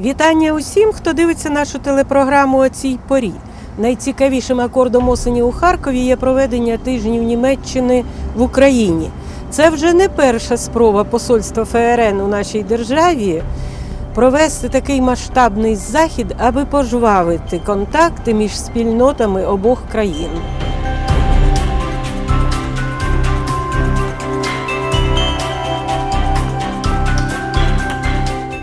Вітання усім, хто дивиться нашу телепрограму о цій порі. Найцікавішим акордом осені у Харкові є проведення тижнів Німеччини в Україні. Це вже не перша спроба посольства ФРН у нашій державі провести такий масштабний захід, аби пожвавити контакти між спільнотами обох країн.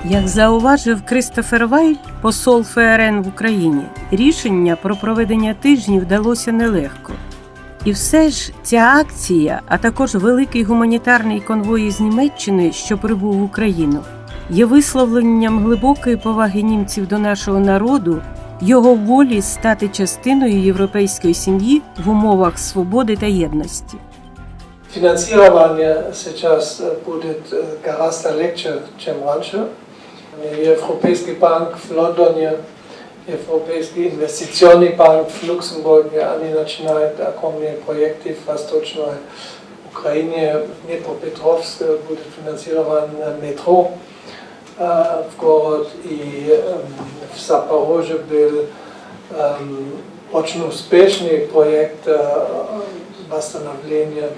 Як зауважив Кристофер Вайль, посол ФРН в Україні, рішення про проведення тижнів далося нелегко. І все ж ця акція, а також великий гуманітарний конвой із Німеччини, що прибув в Україну, є висловленням глибокої поваги німців до нашого народу, його волі стати частиною європейської сім'ї в умовах свободи та єдності. Финансирование сейчас э, будет э, гораздо легче, чем раньше. Европейский банк в Лондоне, Европейский инвестиционный банк в Люксембурге, они начинают огромные проекты в Восточной Украине. В Днепропетровске будет финансирован метро э, в город, и эм, в Запорожье был эм, очень успешный проект э, восстановления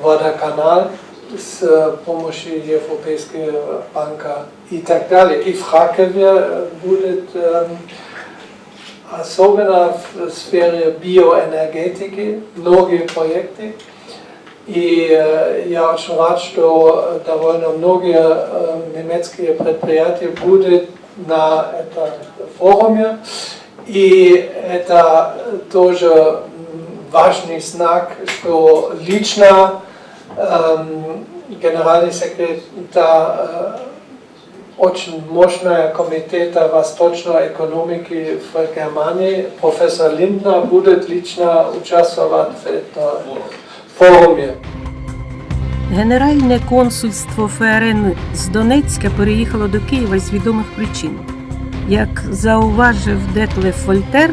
водоканал с э, помощью Европейского банка и так далее. И в Харькове э, будет эм, особенно в сфере биоэнергетики многие проекты. И э, я очень рад, что довольно многие э, немецкие предприятия будут на этом форуме. И это тоже м, важный знак, что лично эм, генеральный секретарь э, очень мощная комитета восточной экономики в Германии, профессор Линдner, будет лично участвовать в этом форуме. Генеральне консульство ФРН з Донецька переїхало до Києва з відомих причин. Як зауважив Детлеф Вольтер,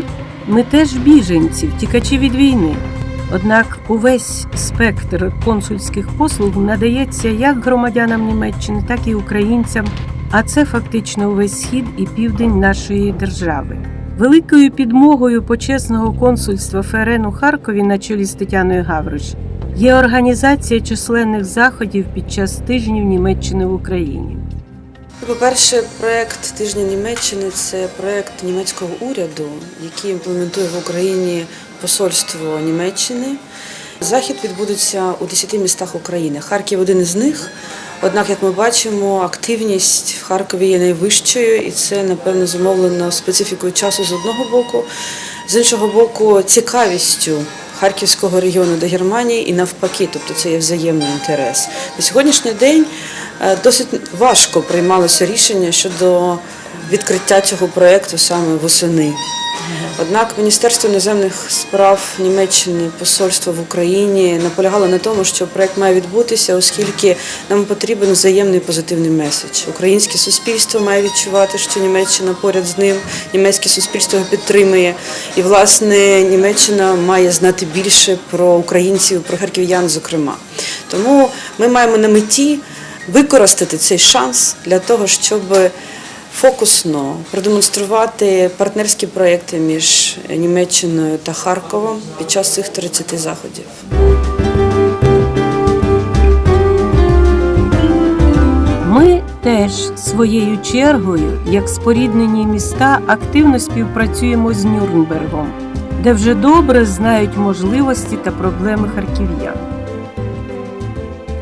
ми теж біженці, втікачі від війни. Однак увесь спектр консульських послуг надається як громадянам Німеччини, так і українцям, а це фактично увесь схід і південь нашої держави. Великою підмогою почесного консульства ФРН у Харкові на чолі з Тетяною Гавриш є організація численних заходів під час тижнів Німеччини в Україні. По-перше, проект тижня Німеччини це проект німецького уряду, який імплементує в Україні посольство Німеччини. Захід відбудеться у 10 містах України. Харків один із них. Однак, як ми бачимо, активність в Харкові є найвищою, і це напевно зумовлено специфікою часу з одного боку, з іншого боку, цікавістю Харківського регіону до Германії і навпаки, тобто це є взаємний інтерес. На сьогоднішній день е, досить важко приймалося рішення щодо відкриття цього проєкту саме восени. Однак Міністерство іноземних справ Німеччини, посольство в Україні наполягало на тому, що проект має відбутися, оскільки нам потрібен взаємний позитивний меседж. Українське суспільство має відчувати, що Німеччина поряд з ним, німецьке суспільство його підтримує. І, власне, Німеччина має знати більше про українців, про харків'ян, зокрема. Тому ми маємо на меті використати цей шанс для того, щоб фокусно продемонструвати партнерські проекти між Німеччиною та Харковом під час цих 30 заходів. Ми теж своєю чергою, як споріднені міста, активно співпрацюємо з Нюрнбергом, де вже добре знають можливості та проблеми харків'ян.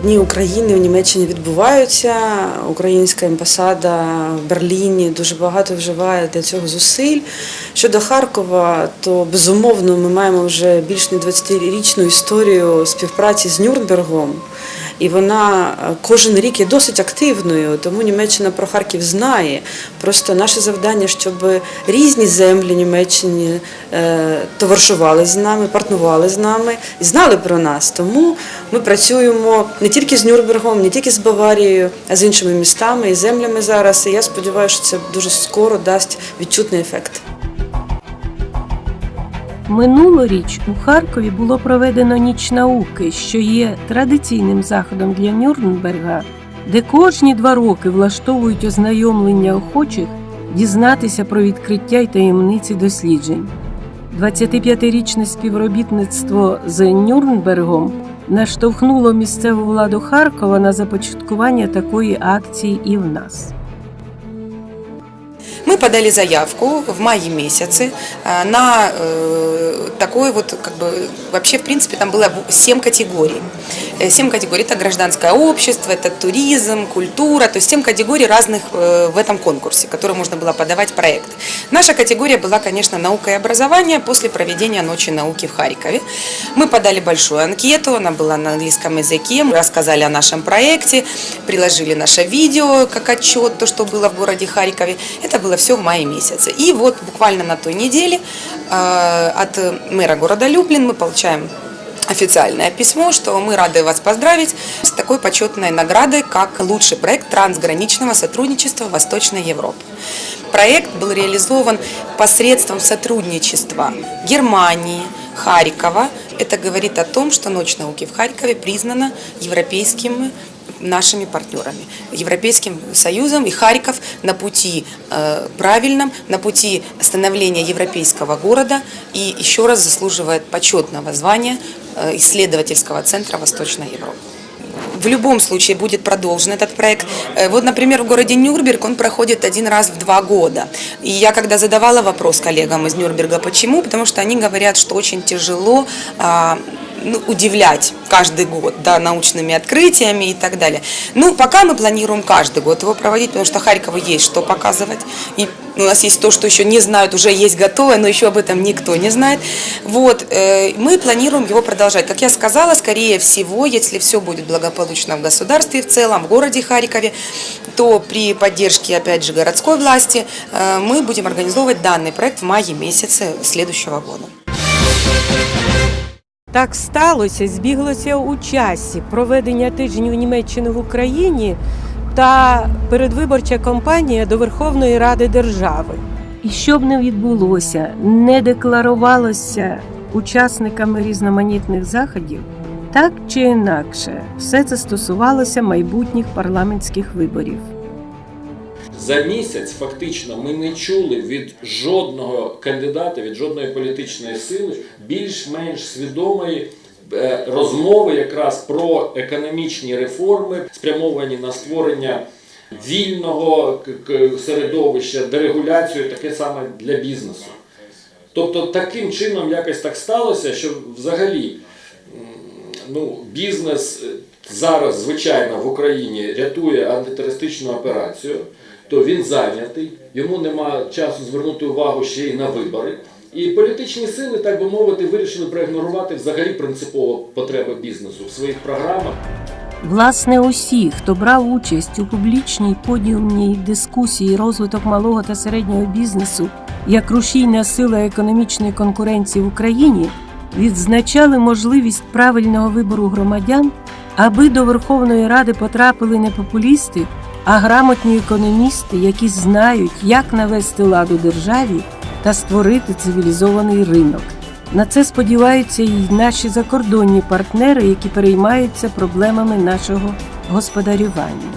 Дні України в Німеччині відбуваються. Українська амбасада в Берліні дуже багато вживає для цього зусиль. Щодо Харкова, то безумовно ми маємо вже більш не 20-річну історію співпраці з Нюрнбергом. І вона е, кожен рік є досить активною, тому Німеччина про Харків знає. Просто наше завдання, щоб різні землі Німеччини е, товаришували з нами, партнували з нами і знали про нас. Тому ми працюємо не тільки з Нюрнбергом, не тільки з Баварією, а з іншими містами і землями зараз. І я сподіваюся, що це дуже скоро дасть відчутний ефект. Минулоріч у Харкові було проведено ніч науки, що є традиційним заходом для Нюрнберга, де кожні два роки влаштовують ознайомлення охочих дізнатися про відкриття й таємниці досліджень. 25-річне співробітництво з Нюрнбергом наштовхнуло місцеву владу Харкова на започаткування такої акції і в нас. Мы подали заявку в мае месяце э, на э, такой вот, как бы, вообще, в принципе, там было 7 категорий. Э, Семь категорий. Это гражданское общество, это туризм, культура, то есть 7 категорий разных э, в этом конкурсе, которые можно было подавать проекты. Наша категория была, конечно, наука и образование после проведения Ночи науки в Харькове. Мы подали большую анкету, она была на английском языке, мы рассказали о нашем проекте, приложили наше видео как отчет, то, что было в городе Харькове. Это было все в мае месяце. И вот буквально на той неделе э, от мэра города Люблин мы получаем официальное письмо, что мы рады вас поздравить с такой почетной наградой, как лучший проект трансграничного сотрудничества Восточной Европы. Проект был реализован посредством сотрудничества Германии, Харькова. Это говорит о том, что Ночь науки в Харькове признана европейскими нашими партнерами, Европейским Союзом и Харьков на пути э, правильном, на пути становления европейского города и еще раз заслуживает почетного звания э, исследовательского центра Восточной Европы. В любом случае будет продолжен этот проект. Э, Вот, например, в городе Нюрнберг он проходит один раз в два года. И я когда задавала вопрос коллегам из Нюрнберга, почему, потому что они говорят, что очень тяжело а, ну, удивлять каждый год да, научными открытиями и так далее. Ну, пока мы планируем каждый год его проводить, потому что Харькову есть что показывать. И у нас есть то, что еще не знают, уже есть готовое, но еще об этом никто не знает. Вот, э, мы планируем его продолжать. Как я сказала, скорее всего, если все будет благополучно в государстве в целом, в городе Харькове, то при поддержке, опять же, городской власти э, мы будем организовывать данный проект в мае месяце следующего года. Так сталося, збіглося у часі проведення тижнів Німеччини в Україні та передвиборча кампанія до Верховної Ради держави. І що б не відбулося, не декларувалося учасниками різноманітних заходів, так чи інакше, все це стосувалося майбутніх парламентських виборів. За місяць фактично ми не чули від жодного кандидата, від жодної політичної сили більш-менш свідомої е, розмови якраз про економічні реформи, спрямовані на створення вільного середовища, дерегуляцію, таке саме для бізнесу. Тобто таким чином якось так сталося, що взагалі ну, бізнес е, зараз, звичайно, в Україні рятує антитерористичну операцію, то він зайнятий, йому нема часу звернути увагу ще й на вибори. І політичні сили, так би мовити, вирішили проігнорувати взагалі принципово потреби бізнесу в своїх програмах. Власне, усі, хто брав участь у публічній подіумній дискусії розвиток малого та середнього бізнесу як рушійна сила економічної конкуренції в Україні, відзначали можливість правильного вибору громадян, аби до Верховної Ради потрапили не популісти, а грамотні економісти, які знають, як навести лад у державі та створити цивілізований ринок. На це сподіваються і наші закордонні партнери, які переймаються проблемами нашого господарювання.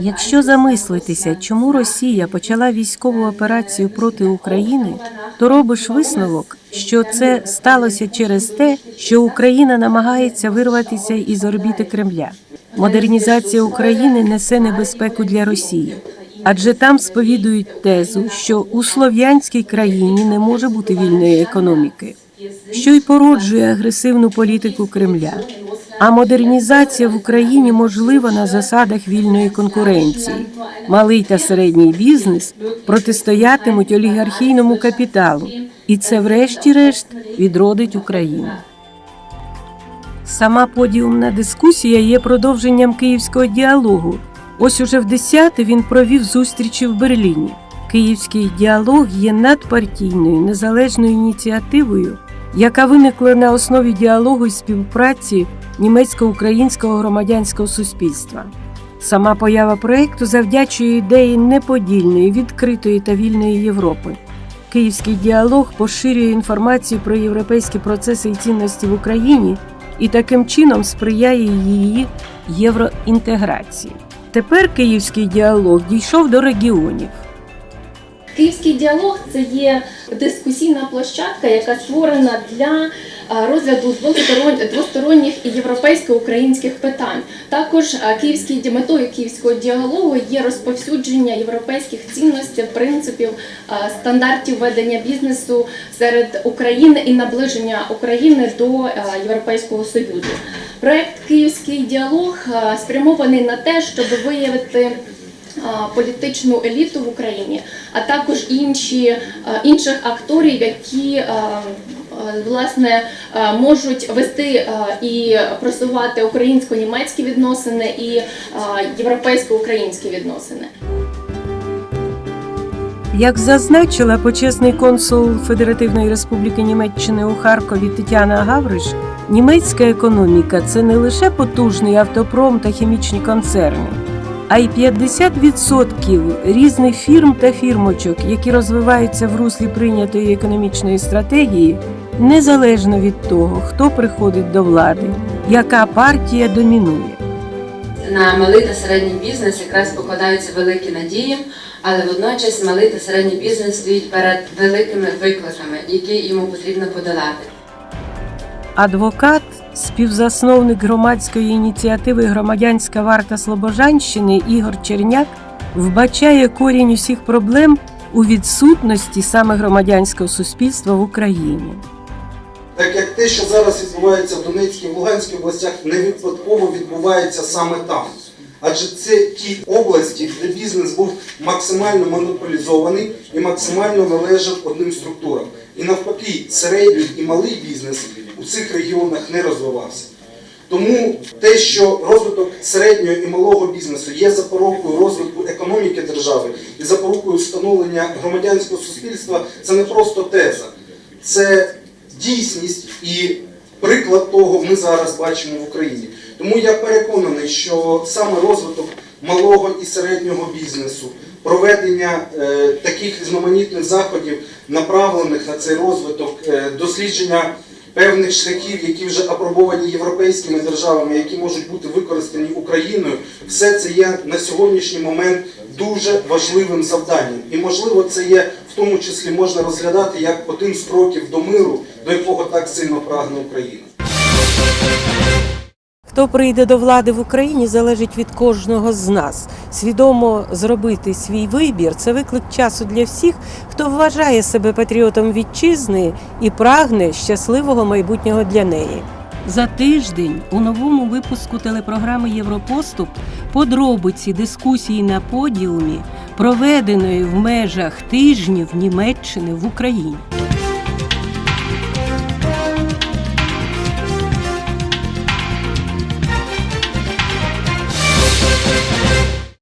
Якщо замислитися, чому Росія почала військову операцію проти України, то робиш висновок, що це сталося через те, що Україна намагається вирватися із орбіти Кремля. Модернізація України несе небезпеку для Росії, адже там сповідують тезу, що у слов'янській країні не може бути вільної економіки, що й породжує агресивну політику Кремля. А модернізація в Україні можлива на засадах вільної конкуренції. Малий та середній бізнес протистоятимуть олігархійному капіталу, і це, врешті-решт, відродить Україну. Сама подіумна дискусія є продовженням київського діалогу. Ось уже в 10 він провів зустрічі в Берліні. Київський діалог є надпартійною незалежною ініціативою, яка виникла на основі діалогу і співпраці німецько-українського громадянського суспільства. Сама поява проєкту завдячує ідеї неподільної, відкритої та вільної Європи. Київський діалог поширює інформацію про європейські процеси і цінності в Україні і таким чином сприяє її євроінтеграції. Тепер київський діалог дійшов до регіонів. Київський діалог це є дискусійна площадка, яка створена для розгляду двосторонніх, і європейсько-українських питань. Також київський метою київського діалогу є розповсюдження європейських цінностей, принципів, стандартів ведення бізнесу серед України і наближення України до Європейського союзу. Проект Київський діалог спрямований на те, щоб виявити політичну еліту в Україні, а також інші інших акторів, які власне можуть вести і просувати українсько-німецькі відносини і європейсько-українські відносини. Як зазначила почесний консул Федеративної Республіки Німеччини у Харкові Тетяна Гавриш, німецька економіка це не лише потужний автопром та хімічні концерни, а й 50% різних фірм та фірмочок, які розвиваються в руслі прийнятої економічної стратегії, незалежно від того, хто приходить до влади, яка партія домінує. На малий та середній бізнес якраз покладаються великі надії, але водночас малий та середній бізнес стоїть перед великими викликами, які йому потрібно подолати. Адвокат, співзасновник громадської ініціативи Громадянська варта Слобожанщини Ігор Черняк вбачає корінь усіх проблем у відсутності саме громадянського суспільства в Україні. Так як те, що зараз відбувається в Донецькій і Луганській областях, не випадково відбувається саме там. Адже це ті області, де бізнес був максимально монополізований і максимально належав одним структурам. І навпаки, середній і малий бізнес у цих регіонах не розвивався. Тому те, що розвиток середнього і малого бізнесу є запорукою розвитку економіки держави і запорукою встановлення громадянського суспільства, це не просто теза, це дійсність і приклад того ми зараз бачимо в Україні. Тому я переконаний, що саме розвиток малого і середнього бізнесу, проведення е, таких різноманітних заходів, направлених на цей розвиток, е, дослідження певних шляхів, які вже апробовані європейськими державами, які можуть бути використані Україною, все це є на сьогоднішній момент дуже важливим завданням. І можливо, це є в тому числі можна розглядати як один з кроків до миру, до якого так сильно прагне Україна. Хто прийде до влади в Україні, залежить від кожного з нас. Свідомо зробити свій вибір це виклик часу для всіх, хто вважає себе патріотом вітчизни і прагне щасливого майбутнього для неї. За тиждень у новому випуску телепрограми Європоступ подробиці дискусії на подіумі, проведеної в межах тижнів Німеччини в Україні.